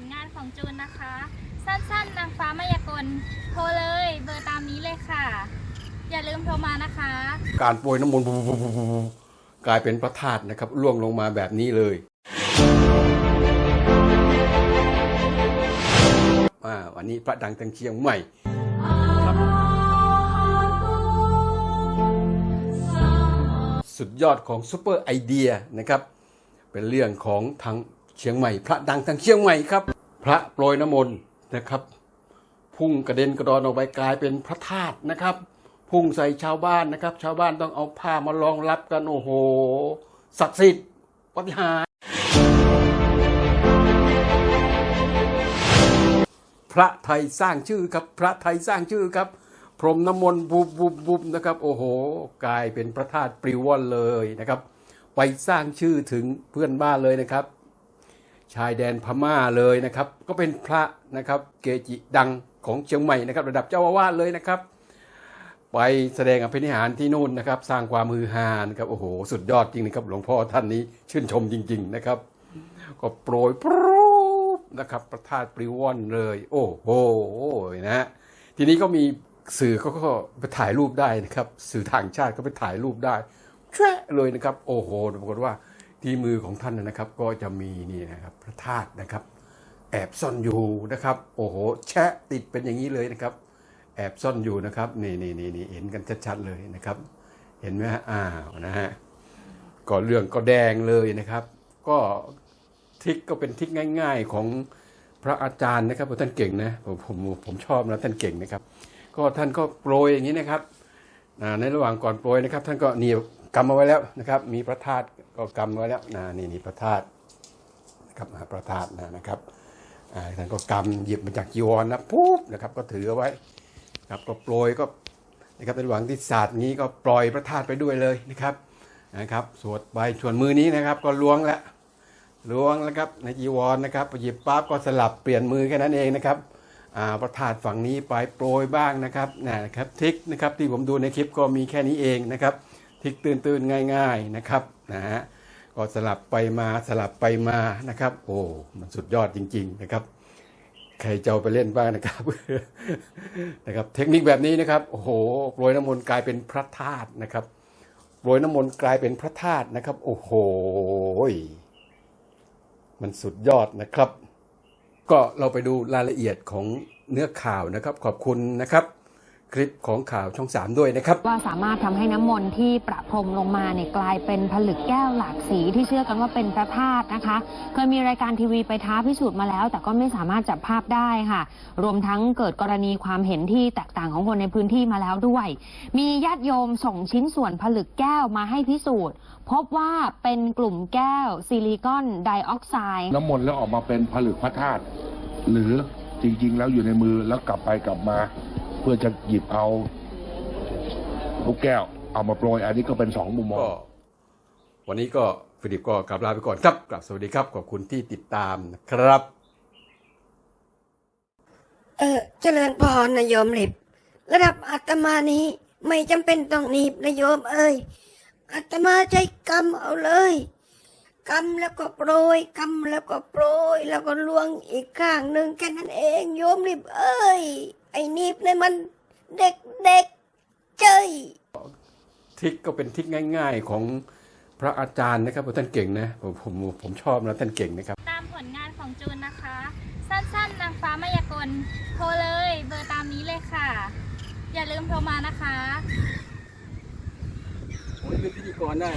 ลงานของจูนนะคะ สั้นๆนางฟ้ามายากลโทรเลยเบอร์ตามนี้เลยค่ะ อย่าลืมโทรมานะคะ การโปรยน้ำมนต์กลายเป็นพระธาตุนะครับล่วงลงมาแบบนี้เลยอ่าวันนี้พระดังตังเชียงใหม่สุดยอดของซูเปอร์ไอเดียนะครับ เป็นเรื่องของทาง เชียงใหม่ พระดังทางเชียงใหม่ครับ พระโปรยน้ำมนต์นะครับ พุ่งกระเด็นกระดอนออกไปกลายเป็นพระธาตุนะครับ พุ่งใส่ชาวบ้านนะครับ ชาวบ้านต้องเอาผ้ามารองรับกันโอ้โหศักดิ์สิทธิ์ปฏิหารพระไทยสร้างชื่อครับ พระไทยสร้างชื่อครับ พรมน้ำมนต์บุบบุบบุบนะครับ โอ้โห กลายเป็นพระธาตุปลิวว่อนเลยนะครับ ไปสร้างชื่อถึงเพื่อนบ้านเลยนะครับ ชายแดนพม่าเลยนะครับ ก็เป็นพระนะครับเกจิดังของเชียงใหม่นะครับ ระดับเจ้าอาวาสเลยนะครับ ไปแสดงอภินิหารที่นู่นนะครับ สร้างความฮือฮานครับโอ้โห สุดยอดจริงนะครับ หลวงพ่อท่านนี้ชื่นชมจริง ๆนะครับ ก็โปรยปรูปนะครับ ประทาตปลิวอนเลย โอ้โหนะฮะทีนี้ก็มีสื่อเขาก็ไปถ่ายรูปได้นะครับ สื่อต่างชาติก็ไปถ่ายรูปได้แช่เลยนะครับ โอ้โหปรากฏว่า ที่มือของท่านนะครับก็จะมีนี่นะครับพระธาตุนะครับ แอบซ่อนอยู่นะครับ โอ้โหแชะติดเป็นอย่างนี้เลยนะครับ แอบซ่อนอยู่นะครับนี่นี่นี่นี่เห็นกันชัดๆเลยนะครับ เห็นไหมฮะอ้าวนะฮะก็เรื่องก็แดงเลยนะครับ ก็ทิกก็เป็นทิกง่าย ๆของพระอาจารย์นะครับท่านเก่งนะผมผมผมชอบนะท่านเก่งนะครับ ก็ท่านก็โปรยอย่างนี้นะครับในระหว่างก่อนโปรยนะครับ ท่านก็เนี่กำเอาไว้แล้วนะครับ มีพระธาตุก็กำไว้แล้วนะนี่นี่พระธาตุนะครับพระธาตุนะนะครับอ่าท่านก็กำหยิบมาจากจีวรนะปุ๊บนะครับ ก็ถือเอาไว้ครับก็โปรยก็นะครับในระหว่างที่ศาสตร์นี้ก็ปล่อยพระธาตุไปด้วยเลยนะครับนะครับ สวดไปชวนมือนี้นะครับ ก็ล้วงแล้วล้วงแล้วครับในจีวรนะครับหยิบปั๊บก็สลับเปลี่ยนมือแค่นั้นเองนะครับอ่าพระธาตุฝั่งนี้ไปโปรยบ้างนะครับนะครับทิกนะครับที่ผมดูในคลิปก็มีแค่นี้เองนะครับ ทริกตื่นๆง่าย ๆนะครับนะฮะก็สลับไปมาสลับไปมานะครับ โอ้มันสุดยอดจริง ๆนะครับ ใครจะเอาไปเล่นบ้างนะครับนะครับ เทคนิคแบบนี้นะครับโอ้โหโปรยน้ำมนต์กลายเป็นพระธาตุนะครับโปรยน้ำมนต์กลายเป็นพระธาตุนะครับ โอ้โหมันสุดยอดนะครับ ก็เราไปดูรายละเอียดของเนื้อข่าวนะครับ ขอบคุณนะครับ คลิปของข่าวช่องสามด้วยนะครับ ว่าสามารถทำให้น้ำมนต์ที่ประพรมลงมาเนี่ยกลายเป็นผลึกแก้วหลากสีที่เชื่อกันว่าเป็นพระธาตุนะคะ เคยมีรายการทีวีไปท้าพิสูจน์มาแล้ว แต่ก็ไม่สามารถจับภาพได้ค่ะ รวมทั้งเกิดกรณีความเห็นที่แตกต่างของคนในพื้นที่มาแล้วด้วย มีญาติโยมส่งชิ้นส่วนผลึกแก้วมาให้พิสูจน์ พบว่าเป็นกลุ่มแก้วซิลิคอนไดออกไซด์น้ำมนต์แล้วออกมาเป็นผลึกพระธาตุหรือจริงๆ แล้วอยู่ในมือแล้วกลับไปกลับมาเพื่อจะหยิบเอาลูกแก้วเอามาโปรย อันนี้ก็เป็นสองมุมมอก็งวันนี้ก็ฟิลิปก็กลับลาไปก่อนครับกลับสวัสดีครับ ขอบคุณที่ติดตามนะครับ เออเจริญพรนะโยมหลิบ ระดับอาตมานี้ไม่จำเป็นต้องหนีบนะโยมเอ้ยอาตมาใช้กำเอาเลยกำแล้วก็โปรยกำแล้วก็โปรย แล้วก็ลวงอีกข้างหนึ่งแค่นั้นเอง โยมหลิบเอ้ย ไอ้หนีบเนี่ยมันเด็กเด็กๆเจ้ยทริกก็เป็นทริกง่าย ๆของพระอาจารย์นะครับเพราะท่านเก่งนะผมผมผมชอบนะท่านเก่งนะครับ ตามผลงานของจูนนะคะ สั้นๆนางฟ้ามายากลโทรเลย เบอร์ตามนี้เลยค่ะ อย่าลืมโทรมานะคะผมเป็นพิธีกรได้